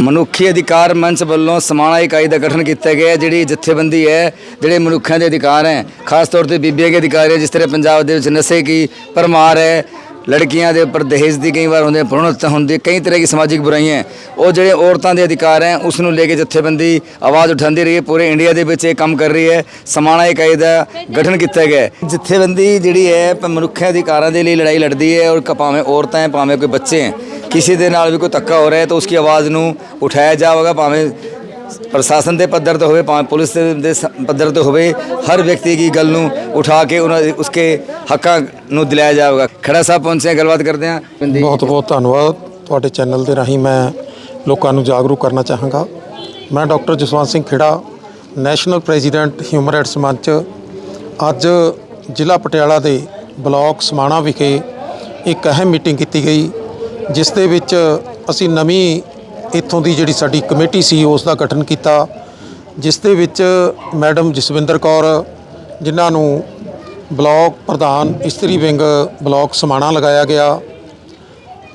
ਮਨੁੱਖੀ ਅਧਿਕਾਰ ਮੰਚ ਵੱਲੋਂ ਸਮਾਣਾ ਇਕਾਈ ਦਾ ਗਠਨ ਕੀਤਾ ਗਿਆ ਹੈ, ਜਿਹੜੀ ਜਥੇਬੰਦੀ ਹੈ, ਜਿਹੜੇ ਮਨੁੱਖਾਂ ਦੇ ਅਧਿਕਾਰ ਹੈ ਖਾਸ ਤੌਰ ਤੇ ਬੀਬੀਆਂ ਦੇ ਅਧਿਕਾਰ ਹੈ, ਜਿਸ ਤਰ੍ਹਾਂ ਪੰਜਾਬ ਦੇ ਵਿੱਚ ਨਸ਼ੇ ਕੀ ਪਰਮਾਰ ਹੈ, ਲੜਕੀਆਂ ਦੇ ਉੱਪਰ ਦਹੇਜ ਦੀ ਕਈ ਵਾਰ ਹੁੰਦੇ ਭਰੂਣ ਹੱਤਿਆ ਹੁੰਦੀ ਕਈ ਤਰ੍ਹਾਂ ਦੀ ਸਮਾਜਿਕ ਬੁਰਾਈਆਂ ਹੈ। ਉਹ ਜਿਹੜੇ ਔਰਤਾਂ ਦੇ ਅਧਿਕਾਰ ਹੈ, ਉਸ ਨੂੰ ਲੈ ਕੇ ਜਥੇਬੰਦੀ ਆਵਾਜ਼ ਉਠਾਉਂਦੀ ਰਹੀ ਹੈ, ਪੂਰੇ ਇੰਡੀਆ ਦੇ ਵਿੱਚ ਇਹ ਕੰਮ ਕਰ ਰਹੀ ਹੈ, ਸਮਾਣਾ ਇਕਾਈ ਦਾ ਗਠਨ ਕੀਤਾ ਗਿਆ ਹੈ। ਜਥੇਬੰਦੀ ਜਿਹੜੀ ਹੈ, ਪ- ਮਨੁੱਖਾਂ ਅਧਿਕਾਰਾਂ ਦੇ ਲਈ ਲੜਾਈ ਲੜਦੀ ਹੈ, ਔਰ ਕ- ਭਾਵੇਂ ਔਰਤਾਂ ਹੈ, ਭਾਵੇਂ ਕੋਈ ਬੱਚੇ ਹੈ ਕਿਸੇ ਦੇ ਨਾਲ ਵੀ ਕੋਈ ਧੱਕਾ ਹੋ ਰਿਹਾ ਹੈ ਤਾਂ ਉਸकी ਆਵਾਜ਼ ਨੂੰ ਉਠਾਇਆ ਜਾਵੇਗਾ, ਭਾਵੇਂ ਪ੍ਰਸ਼ਾਸਨ ਦੇ ਪੱਧਰ ਤੇ ਹੋਵੇ, ਭਾਵੇਂ ਪੁਲਿਸ ਦੇ ਪੱਧਰ ਤੇ ਹੋਵੇ, ਹਰ ਵਿਅਕਤੀ ਦੀ ਗੱਲ ਨੂੰ ਉਠਾ ਕੇ ਉਹਨਾਂ ਉਸਕੇ ਹੱਕਾਂ ਨੂੰ ਦਿਲਾਇਆ ਜਾਵੇਗਾ। ਖੜਾ ਸਾਹਿਬ ਪਹੁੰਚੇ ਗੱਲਬਾਤ ਕਰਦੇ ਹਾਂ। ਬਹੁਤ ਬਹੁਤ ਧੰਨਵਾਦ। ਤੁਹਾਡੇ ਚੈਨਲ ਦੇ ਰਾਹੀਂ ਮੈਂ ਲੋਕਾਂ ਨੂੰ ਜਾਗਰੂਕ ਕਰਨਾ ਚਾਹਾਂਗਾ। ਮੈਂ doctor Jaswant Singh Khera, national president human rights Manch. ਅੱਜ ਜ਼ਿਲ੍ਹਾ ਪਟਿਆਲਾ ਦੇ ਬਲਾਕ ਸਮਾਣਾ ਵਿਖੇ ਇੱਕ ਅਹਿਮ ਮੀਟਿੰਗ ਕੀਤੀ ਗਈ। ਜਿਸ ਦੇ ਵਿੱਚ ਅਸੀਂ ਨਵੀਂ ਇੱਥੋਂ ਦੀ ਜਿਹੜੀ ਸਾਡੀ ਕਮੇਟੀ ਸੀ, ਉਸ ਦਾ ਗਠਨ ਕੀਤਾ। ਜਿਸ ਦੇ ਵਿੱਚ ਮੈਡਮ ਜਸਵਿੰਦਰ ਕੌਰ, ਜਿਨ੍ਹਾਂ ਨੂੰ ਬਲਾਕ ਪ੍ਰਧਾਨ ਇਸਤਰੀ ਵਿੰਗ ਬਲਾਕ ਸਮਾਣਾ ਲਗਾਇਆ ਗਿਆ।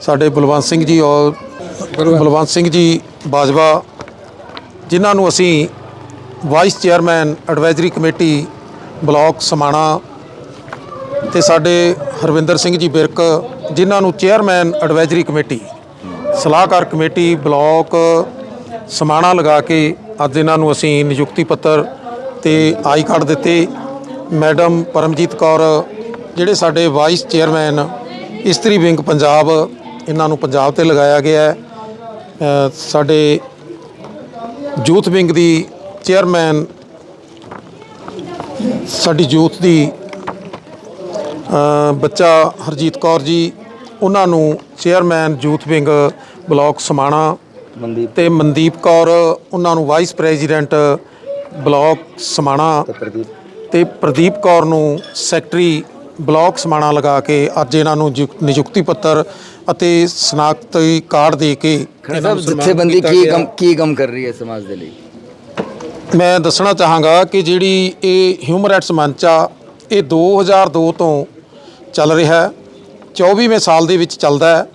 ਸਾਡੇ ਬਲਵੰਤ ਸਿੰਘ ਜੀ ਔਰ ਬਲਵੰਤ ਸਿੰਘ ਜੀ ਬਾਜਵਾ, ਜਿਨ੍ਹਾਂ ਨੂੰ ਅਸੀਂ vice chairman advisory committee block Samana ਤੇ ਸਾਡੇ ਹਰਵਿੰਦਰ ਸਿੰਘ ਜੀ ਬਿਰਕ, ਜਿਨ੍ਹਾਂ ਨੂੰ ਚੇਅਰਮੈਨ ਐਡਵਾਈਜ਼ਰੀ ਕਮੇਟੀ, ਸਲਾਹਕਾਰ ਕਮੇਟੀ ਬਲਾਕ ਸਮਾਣਾ ਲਗਾ ਕੇ ਅੱਜ ਇਹਨਾਂ ਨੂੰ ਅਸੀਂ ਨਿਯੁਕਤੀ ਪੱਤਰ ਤੇ ਆਈ ਕਾਰਡ ਦਿੱਤੇ। ਮੈਡਮ ਪਰਮਜੀਤ ਕੌਰ, ਜਿਹੜੇ ਸਾਡੇ ਵਾਈਸ ਚੇਅਰਮੈਨ ਇਸਤਰੀ ਵਿੰਗ ਪੰਜਾਬ, ਇਹਨਾਂ ਨੂੰ ਪੰਜਾਬ ਤੇ ਲਗਾਇਆ ਗਿਆ ਹੈ। ਸਾਡੇ ਯੂਥ ਵਿੰਗ ਦੀ ਚੇਅਰਮੈਨ, ਸਾਡੀ ਯੂਥ ਦੀ ਬੱਚਾ ਹਰਜੀਤ ਕੌਰ ਜੀ ਉਹਨਾਂ ਨੂੰ chairman youth wing block Samana Mandeep ਤੇ ਮਨਦੀਪ ਕੌਰ ਉਹਨਾਂ ਨੂੰ ਵਾਈਸ ਪ੍ਰੈਜ਼ੀਡੈਂਟ ਬਲਾਕ ਸਮਾਣਾ ਤੇ ਪ੍ਰਦੀਪ ਕੌਰ ਨੂੰ ਸੈਕਟਰੀ ਬਲਾਕ ਸਮਾਣਾ ਲਗਾ ਕੇ ਅੱਜ ਇਹਨਾਂ ਨੂੰ ਨਿਯੁਕਤੀ ਪੱਤਰ ਅਤੇ ਸਨਾਖਤੀ ਕਾਰਡ ਦੇ ਕੇ ਜਥੇਬੰਦੀ ਕੀ। ਕੰਮ ਕੀ ਕੰਮ ਕਰ ਰਹੀ ਹੈ ਸਮਾਜ ਦੇ ਲਈ ਮੈਂ ਦੱਸਣਾ ਚਾਹਾਂਗਾ ਕਿ ਜਿਹੜੀ ਇਹ ਹਿਊਮਨ ਰਾਈਟਸ ਮੰਚ ਆ ਇਹ 2002 ਤੋਂ ਚੱਲ ਰਿਹਾ ਹੈ। 24ਵੇਂ ਸਾਲ ਦੇ ਵਿੱਚ ਚੱਲਦਾ ਹੈ।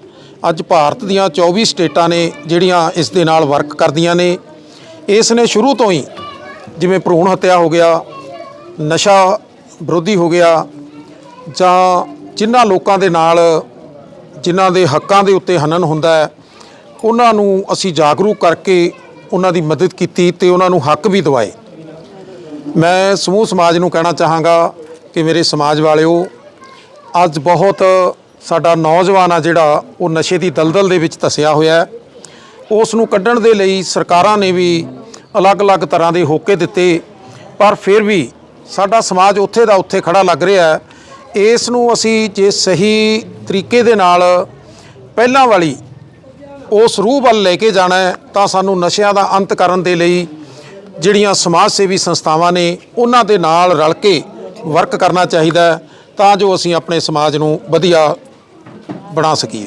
ਅੱਜ ਭਾਰਤ ਦੀਆਂ 24 ਸਟੇਟਾਂ ਨੇ ਜਿਹੜੀਆਂ ਇਸ ਦੇ ਨਾਲ ਵਰਕ ਕਰਦੀਆਂ ਨੇ, ਇਸ ਨੇ ਸ਼ੁਰੂ ਤੋਂ ਹੀ ਜਿਵੇਂ ਭਰੂਣ ਹੱਤਿਆ ਹੋ ਗਿਆ, ਨਸ਼ਾ ਵਿਰੋਧੀ ਹੋ ਗਿਆ, ਜਾਂ ਜਿਨ੍ਹਾਂ ਲੋਕਾਂ ਦੇ ਨਾਲ ਜਿਨ੍ਹਾਂ ਦੇ ਹੱਕਾਂ ਦੇ ਉੱਤੇ ਹਨਨ ਹੁੰਦਾ ਹੈ, ਉਹਨਾਂ ਨੂੰ ਅਸੀਂ ਜਾਗਰੂਕ ਕਰਕੇ ਉਹਨਾਂ ਦੀ ਮਦਦ ਕੀਤੀ ਤੇ ਉਹਨਾਂ ਨੂੰ ਹੱਕ ਵੀ ਦਿਵਾਏ। ਮੈਂ ਸਮੂਹ ਸਮਾਜ ਨੂੰ ਕਹਿਣਾ ਚਾਹਾਂਗਾ ਕਿ ਮੇਰੇ ਸਮਾਜ ਵਾਲਿਓ ਅੱਜ ਬਹੁਤ ਸਾਡਾ ਨੌਜਵਾਨ ਆ ਜਿਹੜਾ ਉਹ ਨਸ਼ੇ ਦੀ ਦਲਦਲ ਦੇ ਵਿੱਚ ਧਸਿਆ ਹੋਇਆ ਹੈ। ਉਸ ਨੂੰ ਕੱਢਣ ਦੇ ਲਈ ਸਰਕਾਰਾਂ ਨੇ ਵੀ ਅਲੱਗ-ਅਲੱਗ ਤਰ੍ਹਾਂ ਦੇ ਹੋਕੇ ਦਿੱਤੇ, ਪਰ ਫਿਰ ਵੀ ਸਾਡਾ ਸਮਾਜ ਉੱਥੇ ਦਾ ਉੱਥੇ ਖੜਾ ਲੱਗ ਰਿਹਾ ਹੈ। ਇਸ ਨੂੰ ਅਸੀਂ ਜੇ ਸਹੀ ਤਰੀਕੇ ਦੇ ਨਾਲ ਪਹਿਲਾਂ ਵਾਲੀ ਉਸ ਰੂਹ ਵੱਲ ਲੈ ਕੇ ਜਾਣਾ ਹੈ, ਤਾਂ ਸਾਨੂੰ ਨਸ਼ਿਆਂ ਦਾ ਅੰਤ ਕਰਨ ਦੇ ਲਈ ਜਿਹੜੀਆਂ ਸਮਾਜ ਸੇਵੀ ਸੰਸਥਾਵਾਂ ਨੇ, ਉਹਨਾਂ ਦੇ ਨਾਲ ਰਲ ਕੇ ਵਰਕ ਕਰਨਾ ਚਾਹੀਦਾ ਹੈ। ਤਾਂ ਜੋ ਅਸੀਂ ਆਪਣੇ ਸਮਾਜ ਨੂੰ ਵਧੀਆ ਬਣਾ ਸਕੀਏ।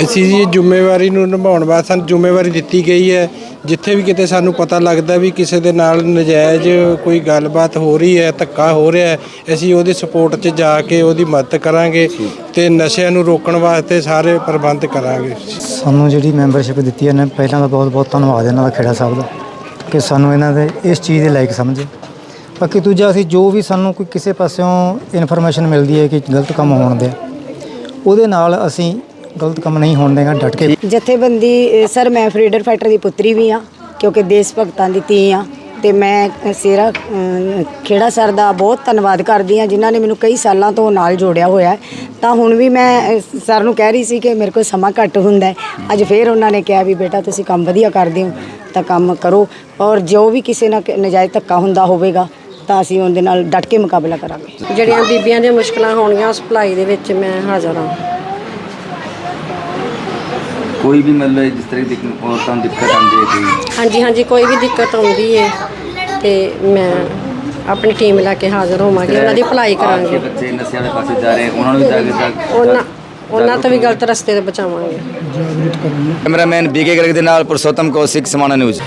ਅਸੀਂ ਜੀ ਜ਼ਿੰਮੇਵਾਰੀ ਨੂੰ ਨਿਭਾਉਣ ਵਾਸਤੇ ਸਾਨੂੰ ਜ਼ਿੰਮੇਵਾਰੀ ਦਿੱਤੀ ਗਈ ਹੈ। ਜਿੱਥੇ ਵੀ ਕਿਤੇ ਸਾਨੂੰ ਪਤਾ ਲੱਗਦਾ ਵੀ ਕਿਸੇ ਦੇ ਨਾਲ ਨਜਾਇਜ਼ ਕੋਈ ਗੱਲਬਾਤ ਹੋ ਰਹੀ ਹੈ ਧੱਕਾ ਹੋ ਰਿਹਾ ਹੈ ਅਸੀਂ ਉਹਦੀ ਸਪੋਰਟ 'ਚ ਜਾ ਕੇ ਉਹਦੀ ਮਦਦ ਕਰਾਂਗੇ ਤੇ ਨਸ਼ਿਆਂ ਨੂੰ ਰੋਕਣ ਵਾਸਤੇ ਸਾਰੇ ਪ੍ਰਬੰਧ ਕਰਾਂਗੇ। ਸਾਨੂੰ ਜਿਹੜੀ ਮੈਂਬਰਸ਼ਿਪ ਦਿੱਤੀ ਹੈ ਨੇ ਪਹਿਲਾਂ ਤਾਂ ਬਹੁਤ ਬਹੁਤ ਧੰਨਵਾਦ ਇਹਨਾਂ ਦਾ ਖੇੜਾ ਸਾਹਿਬ ਦਾ ਕਿ ਸਾਨੂੰ ਇਹਨਾਂ ਦੇ ਇਸ ਚੀਜ਼ ਦੇ ਲਾਇਕ ਸਮਝੇ। ਬਾਕੀ ਦੂਜਾ ਅਸੀਂ ਜੋ ਵੀ ਸਾਨੂੰ ਕੋਈ ਕਿਸੇ ਪਾਸਿਓਂ ਇਨਫੋਰਮੇਸ਼ਨ ਮਿਲਦੀ ਹੈ ਕਿ ਗਲਤ ਕੰਮ ਹੋਣ ਦੇ ਉਹਦੇ ਨਾਲ ਅਸੀਂ ਗਲਤ ਕੰਮ ਨਹੀਂ ਹੋਣ ਦੇਗਾ ਡਟ ਕੇ। ਜਥੇਬੰਦੀ ਸਰ ਮੈਂ ਫਰੀਡਰ ਫਾਈਟਰ ਦੀ ਪੁੱਤਰੀ ਵੀ ਆ ਕਿਉਂਕਿ ਦੇਸ਼ ਭਗਤਾਂ ਦੀ ਧੀ ਆ ਤੇ ਮੈਂ ਅ, ਸੇਰਾ ਖੇੜਾ ਸਰ ਦਾ ਬਹੁਤ ਧੰਨਵਾਦ ਕਰਦੀ ਆ ਜਿਨ੍ਹਾਂ ਨੇ ਮੈਨੂੰ ਕਈ ਸਾਲਾਂ ਤੋਂ ਨਾਲ ਜੋੜਿਆ ਹੋਇਆ ਤਾਂ ਹੁਣ ਵੀ ਮੈਂ ਸਰ ਨੂੰ ਕਹਿ ਰਹੀ ਸੀ ਕਿ ਮੇਰੇ ਕੋਲ ਸਮਾਂ ਘੱਟ ਹੁੰਦਾ ਅੱਜ ਫੇਰ ਉਹਨਾਂ ਨੇ ਕਿਹਾ ਵੀ ਬੇਟਾ ਤੁਸੀਂ ਕੰਮ ਵਧੀਆ ਕਰਦੇ ਹੋ ਤਾਂ ਕੰਮ ਕਰੋ। ਔਰ ਜੋ ਵੀ ਕਿਸੇ ਨਾਲ ਨਜਾਇਜ਼ ਧੱਕਾ ਹੁੰਦਾ ਹੋਵੇਗਾ ਤਾਂ ਅਸੀਂ ਉਹਦੇ ਨਾਲ ਡਟ ਕੇ ਮੁਕਾਬਲਾ ਕਰਾਂਗੇ। ਜਿਹੜੀਆਂ ਬੀਬੀਆਂ ਦੀਆਂ ਮੁਸ਼ਕਲਾਂ ਹੋਣਗੀਆਂ ਉਸ ਭਲਾਈ ਦੇ ਵਿੱਚ ਮੈਂ ਹਾਜ਼ਰ ਹਾਂ। ਕੋਈ ਵੀ ਮਤਲਬ ਜਿਸ ਤਰ੍ਹਾਂ ਦੀ ਔਰਤਾਂ ਨੂੰ ਦਿੱਕਤ ਆਉਂਦੀ ਹੈ ਕੋਈ? ਹਾਂਜੀ ਹਾਂਜੀ ਕੋਈ ਵੀ ਦਿੱਕਤ ਆਉਂਦੀ ਹੈ ਤੇ ਮੈਂ ਆਪਣੀ ਟੀਮ ਲੈ ਕੇ ਹਾਜ਼ਰ ਹੋਵਾਂਗੀ ਉਹਨਾਂ ਦੀ ਭਲਾਈ ਕਰਾਂਗੇ। ਬੱਚੇ ਨਸ਼ਿਆਂ ਦੇ ਪਾਸੇ ਜਾ ਰਹੇ ਉਹਨਾਂ ਨੂੰ ਵੀ ਜਾ ਕੇ ਉਹਨਾਂ ਉਹਨਾਂ ਤੋਂ ਵੀ ਗਲਤ ਰਸਤੇ ਤੇ ਬਚਾਵਾਂਗੇ। ਕੈਮਰਾਮੈਨ ਬੀਕੇ ਗਰਗ ਦੇ ਨਾਲ ਪੁਰਸ਼ੋਤਮ ਕੌਸ਼ਿਕ ਸਮਾਣਾ ਨਿਊਜ਼।